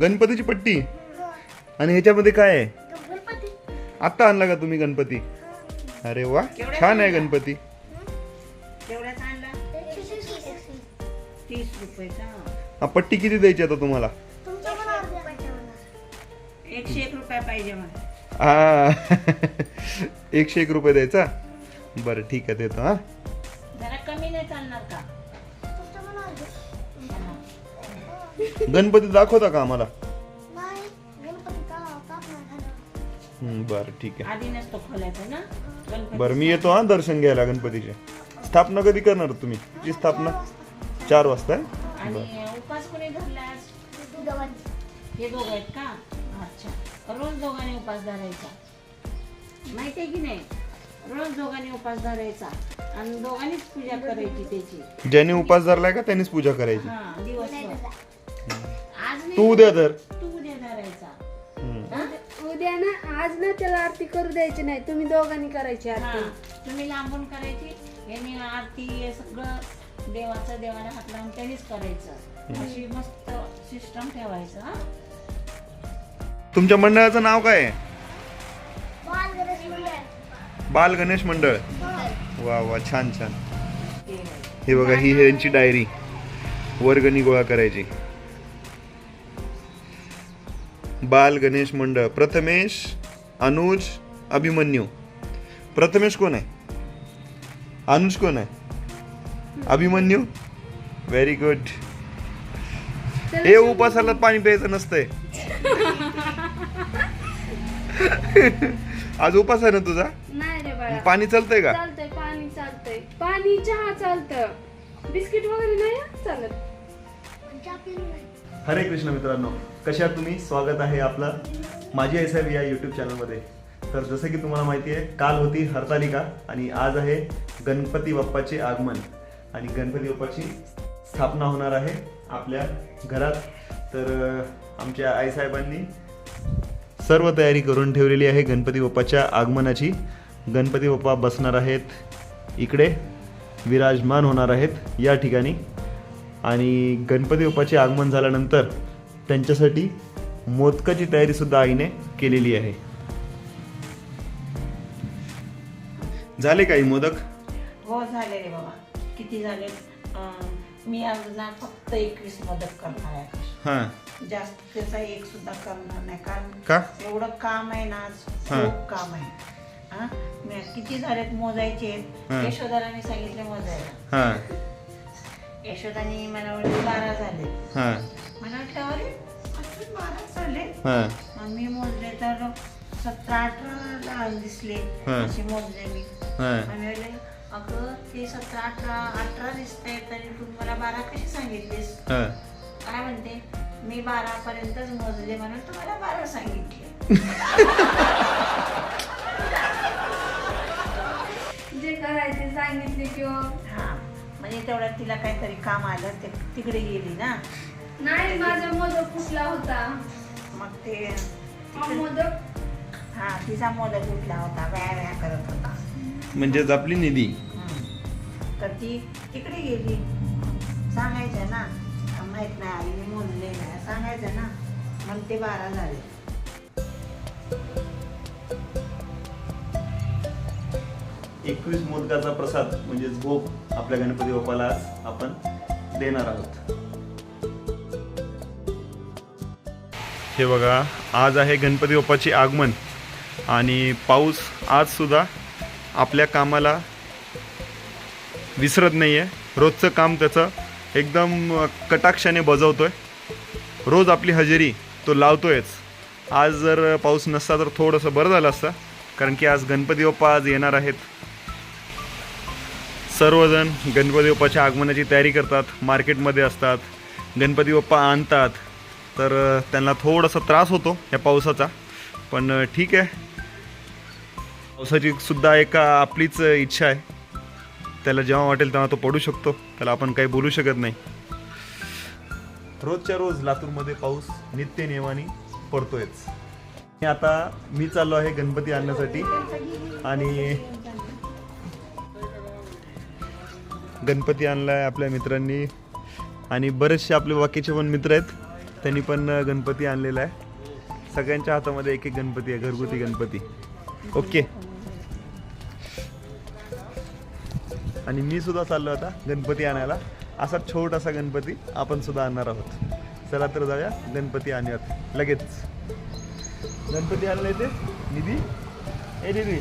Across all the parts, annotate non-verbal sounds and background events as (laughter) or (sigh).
गणपतीची पट्टी. आणि ह्याच्यामध्ये काय आहे? गणपती. आत्ता आणला का तुम्ही गणपती? अरे वा छान आहे गणपती. आणला? तीस. रुपयाचा. हा पट्टी किती द्यायची आता तुम्हाला? तुमचं पण अर्धे रुपयाचे होणार. एकशे एक रुपया पाहिजे मला. हा (laughs) एकशे एक रुपये द्यायचा? बरं ठीक आहे देतो हा. गणपती दाखवता का आम्हाला? नाही, गणपती का- काप नाही खाणार. हम्म, बरं ठीक आहे. आधी नसतो खोलायचं ना? गणपती बरं मी येतो हा दर्शन घ्यायला गणपतीचे. स्थापना कधी करणार तुम्ही? ची स्थापना? चार वाजता आहे? आणि उपास कोणी धरलास दोघांची. हे दोघं आहेत का? अच्छा. रोज दोघांनी उपास धरायचा. माहिती आहे की नाही? रोज दोघांनी उपास धरायचा. आणि दोघांनीच पूजा करायची त्याची. ज्याने उपास धरलाय का त्यांनीच पूजा करायची. हा दिवसभर. तू उद्या धर. तू उद्या धरायचा. हम्म. हा? उद्या ना आज ना त्याला आरती करू द्यायची नाही. तुम्ही दोघांनी करायची हा. आरती. तुम्ही लांबून करायची यांनी आरती हे सगळं देवाचं देवाला हात लावून त्यांनीच करायचं. अशी मस्त सिस्टम ठेवायचं हा. तुमच्या मंडळाचं नाव काय आहे? बाल गणेश मंडळ. बाल गणेश मंडळ. हो. वा वा छान छान. हे बघा ही ह्यांची डायरी. वर्गणी गोळा करायची. बाल गणेश मंडळ प्रथमेश अनुज अभिमन्यू. प्रथमेश कोण आहे? अनुज कोण आहे? अभिमन्यू? व्हेरी गुड हे उपासाला पाणी प्यायचं नसतंय. आज उपास आहे ना तुझा? नाही रे बाळा. पाणी चालतंय का? चालतंय पाणी चालतंय. पाणी चहा चालतं. बिस्किट वगैरे नाही हं चालत? चहा नाही. हरे कृष्ण मित्रांनो कशा तुम्ही? स्वागत आहे आपलं माझी एस या यूट्यूब चॅनलमध्ये तर जसं की तुम्हाला माहिती आहे काल होती हरतालिका आणि आज आहे गणपती बाप्पाचे आगमन. आणि गणपती बाप्पाची स्थापना होणार आहे आपल्या घरात. तर आमच्या आईसाहेबांनी सर्व तयारी करून ठेवलेली आहे गणपती बाप्पाच्या आगमनाची. गणपती बाप्पा बसणार आहेत. इकडे विराजमान होणार आहेत. या ठिकाणी आणि गणपती बाप्पाचे आगमन झाल्यानंतर त्यांच्यासाठी मोदकाची तयारी सुद्धा आईने केलेली आहे. झाले काही मोदक? हो झाले रे बाबा. किती झाले? अं, मी आज ना फक्त एकवीस मदत करणार आहे. हां. जास्त त्याचा एक सुद्धा करणार नाही कारण का? एवढं काम आहे ना आज हा. खूप काम आहे. हा? मी किती झालेत मोजायचे? हा. यशोधराने सांगितले मोजायला. हां. यशोदानी मला वाटतं बारा झाले. हां. मला वाटलं अरे अजून बारा झाले? हां. मग मी मोजले तर सतरा अठरा दिसले. हा. असे मोजले मी. हां. आणि म्हणले, अगं ते सतरा अठरा अठरा दिसतंय तरी तू मला बारा कशी सांगितलीस? हां. काय म्हणते? मी बारा पर्यंतच मोजले म्हणून तुम्हाला बारा सांगितले. (laughs) जे करायचे सांगितले किंवा हा. म्हणजे तेवढ्यात तिला काहीतरी काम आलं ते तिकडे गेली ना? नाही माझा मोदक फुटला होता. मग ते हा मोदक? हा तिचा मोदक उठला होता व्या व्या करत होता. म्हणजेच आपली निधी. हम्म. तर ती तिकडे गेली. सांगायचं ना माहीत नाही आईने मोजले नाही सांगायचं ना. मग ते बारा झाले. एकवीस मोदकाचा प्रसाद म्हणजेच भोग आपल्या गणपती बाप्पाला आज आपण देणार आहोत. हे बघा आज आहे गणपती बाप्पाचे आगमन. आणि पाऊस आज सुद्धा आपल्या कामाला विसरत नाही आहे रोजचं काम त्याचं एकदम कटाक्षाने कटाक्षाने बजावतोय. रोज आपली हजेरी तो लावतोयच. आज जर पाऊस नसता तर थोडंसं बरं झालं असतं. कारण की आज गणपती बाप्पा आज येणार आहेत. सर्वजण गणपती बाप्पाच्या आगमनाची तयारी करतात मार्केटमध्ये असतात गणपती बाप्पा आणतात. तर त्यांना थोडासा त्रास होतो या पावसाचा पण ठीक आहे. पावसाची सुद्धा एक आपलीच इच्छा आहे. त्याला जेव्हा वाटेल तेव्हा तो पडू शकतो. त्याला आपण काही बोलू शकत नाही. रोजच्या रोज लातूरमध्ये पाऊस नित्य नियमाने पडतोयच. आता मी चाललो आहे गणपती आणण्यासाठी आणि गणपती आणला आहे आपल्या मित्रांनी. आणि बरेचसे आपले बाकीचे पण मित्र आहेत. त्यांनी पण गणपती आणलेला आहे. सगळ्यांच्या हातामध्ये एक एक गणपती आहे घरगुती गणपती. ओके. आणि मी सुद्धा चाललो आता गणपती आणायला. असा छोटासा गणपती आपण सुद्धा आणणार आहोत. चला तर जाऊया गणपती आणूयात. लगेच. गणपती आणले ते निधी. ए निधी.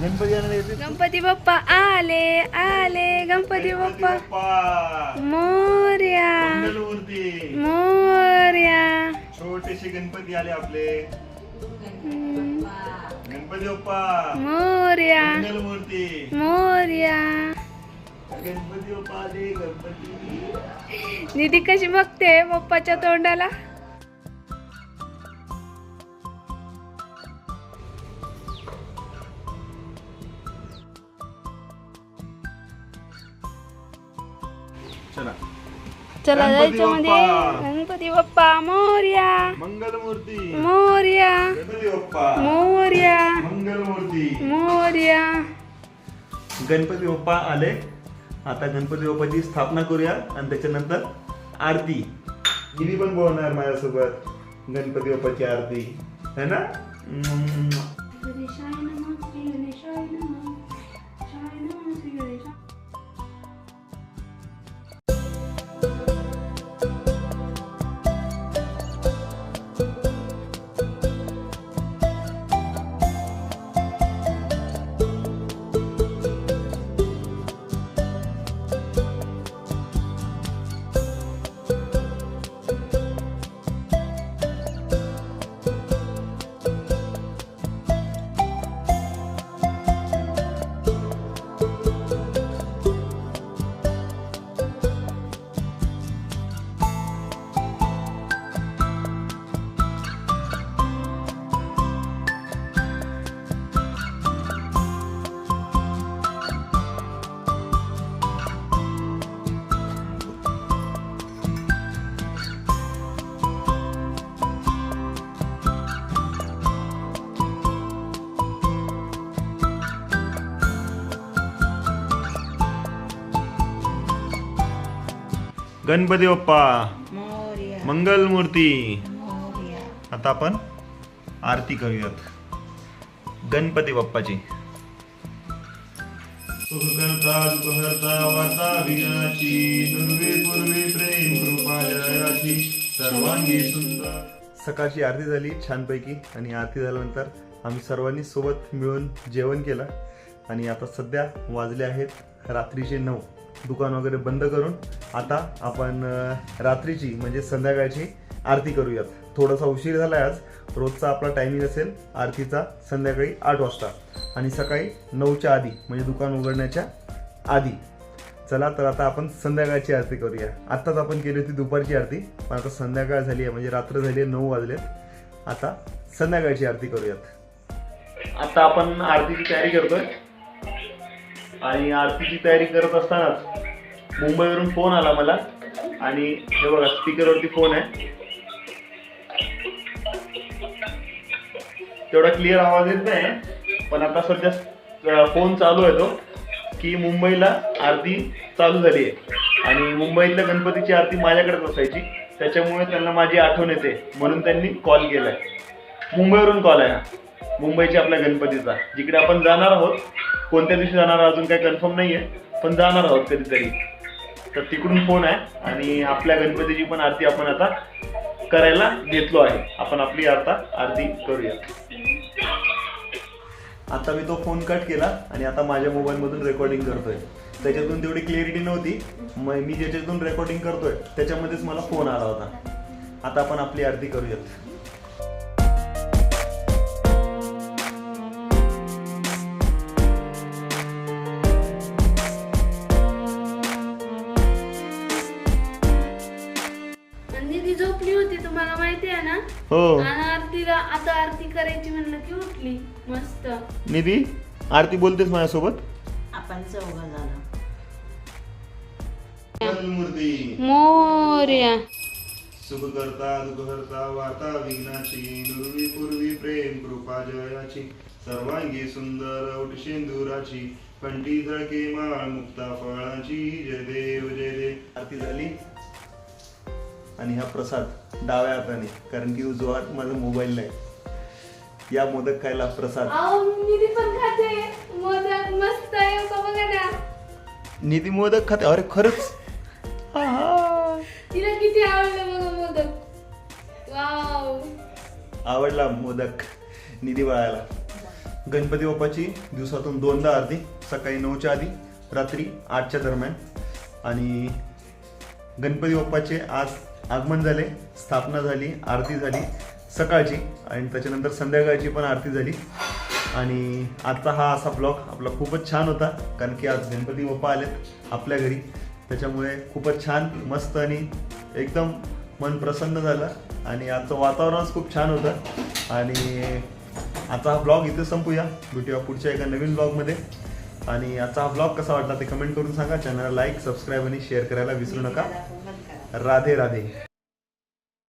गणपती आणायला येते गणपती बाप्पा आले आले गणपती बाप्पा. मोर्या. मोर्या. छोटेसे गणपती आले आपले. गणपती बाप्पा. मोर्या. मंगलमूर्ती. मोर्या. गणपती बाप्पा आले गणपती. निधी कशी बघते पप्पाच्या तोंडाला? चला. चला जायचं मध्ये. गणपती बाप्पा मोर्या. मंगलमूर्ती. मोर्या. गणपती बाप्पा. मोर्या. मंगलमूर्ती. मोर्या. गणपती बाप्पा आले. आता गणपती बाप्पाची स्थापना करूया आणि त्याच्यानंतर आरती. हिरी पण बोलणार माझ्यासोबत. गणपती बाप्पाची आरती. है ना? गणपती बाप्पा मोर्या. मंगलमूर्ती. मोर्या. आता आपण आरती करूयात. गणपती बाप्पाची सुखकर्ता दुःखहर्ता वार्ता विघ्नाची दुर्वे पूर्वी प्रेम कृपा जयाची सर्वांगी सुंदर. सकाळची आरती झाली छानपैकी आणि आरती झाल्यानंतर आम्ही सर्वांनी सोबत मिळून जेवण केलं. आणि आता सध्या वाजले आहेत रात्रीचे नऊ. दुकान वगैरे बंद करून आता आपण रात्रीची म्हणजे संध्याकाळची आरती करूयात. थोडासा उशीर झाला आज. रोजचा आपला टायमिंग असेल आरतीचा संध्याकाळी आठ वाजता. आणि सकाळी नऊच्या आधी म्हणजे दुकान उघडण्याच्या आधी. चला तर आता आपण संध्याकाळची आरती करूया. आत्ताच आपण केली होती दुपारची आरती पण आता संध्याकाळ झाली आहे म्हणजे रात्र झाली आहे नऊ वाजलेत. आता संध्याकाळची आरती करूयात. आता आपण आरतीची तयारी करतोय. आणि आरतीची तयारी करत असतानाच मुंबईवरून फोन आला मला. आणि हे बघा स्पीकरवरती फोन आहे. तेवढा क्लिअर आवाज येत नाही पण आता सध्या फोन चालू आहे तो की मुंबईला आरती चालू झाली आहे. आणि मुंबईतल्या गणपतीची आरती माझ्याकडेच असायची. त्याच्यामुळे त्यांना माझी आठवण येते म्हणून त्यांनी कॉल केलाय. मुंबईवरून कॉल आहे हा. मुंबईच्या आपल्या गणपतीचा. जिकडे आपण जाणार आहोत कोणत्या दिवशी जाणार अजून काही कन्फर्म नाहीये पण जाणार आहोत कधीतरी. तर तिकडून फोन आहे आणि आपल्या गणपतीची पण आरती आपण आता करायला घेतलो आहे. आपण आपली आता आरती करूया. आता मी तो फोन कट केला आणि आता माझ्या मोबाईलमधून रेकॉर्डिंग करतोय. त्याच्यातून तेवढी क्लिअरिटी नव्हती. मग मी ज्याच्यातून रेकॉर्डिंग करतोय त्याच्यामध्येच मला फोन आला होता. आता आपण आपली आरती करूयात. हो. आणि आरतीला आता आरती करायची म्हणलं की उठली मस्त. निधी आरती बोलतेस माझ्यासोबत? आपण चौघ झालं मूर्ती. मोर्या. सुख करता दुःख करता वाता विघ्नाची दुर्वी पूर्वी प्रेम कृपा जयाची सर्वांगी सुंदर औट शेंदुराची कंठी झळके माळ मुक्ता फळाची जय देव जय देव. आरती झाली? आणि हा प्रसाद डाव्या हाताने कारण की उजवा हात माझा मोबाईल नाही या मोदक खायला प्रसाद. निधी मोदक हो निधी मोदक खाते? अरे खरंच. तिला किती आवडलं बघा मोदक. वाव. आवडला मोदक निधी बाळाला. गणपती बाप्पाची दिवसातून दोनदा आरती सकाळी नऊच्या आधी रात्री आठच्या दरम्यान. आणि गणपती बाप्पाचे आज आगमन झाले स्थापना झाली आरती झाली सकाळची आणि त्याच्यानंतर संध्याकाळची पण आरती झाली. आणि आजचा हा असा ब्लॉग आपला खूपच छान होता कारण की आज गणपती बाप्पा आलेत आपल्या घरी. त्याच्यामुळे खूपच छान मस्त आणि एकदम मन प्रसन्न झालं. आणि आजचं वातावरणच खूप छान होतं. आणि आजचा हा ब्लॉग इथे संपूया. भेटूया पुढच्या एका नवीन ब्लॉगमध्ये. आणि आजचा हा ब्लॉग कसा वाटला ते कमेंट करून सांगा. चॅनलला लाईक सबस्क्राईब आणि शेअर करायला विसरू नका. राधे राधे.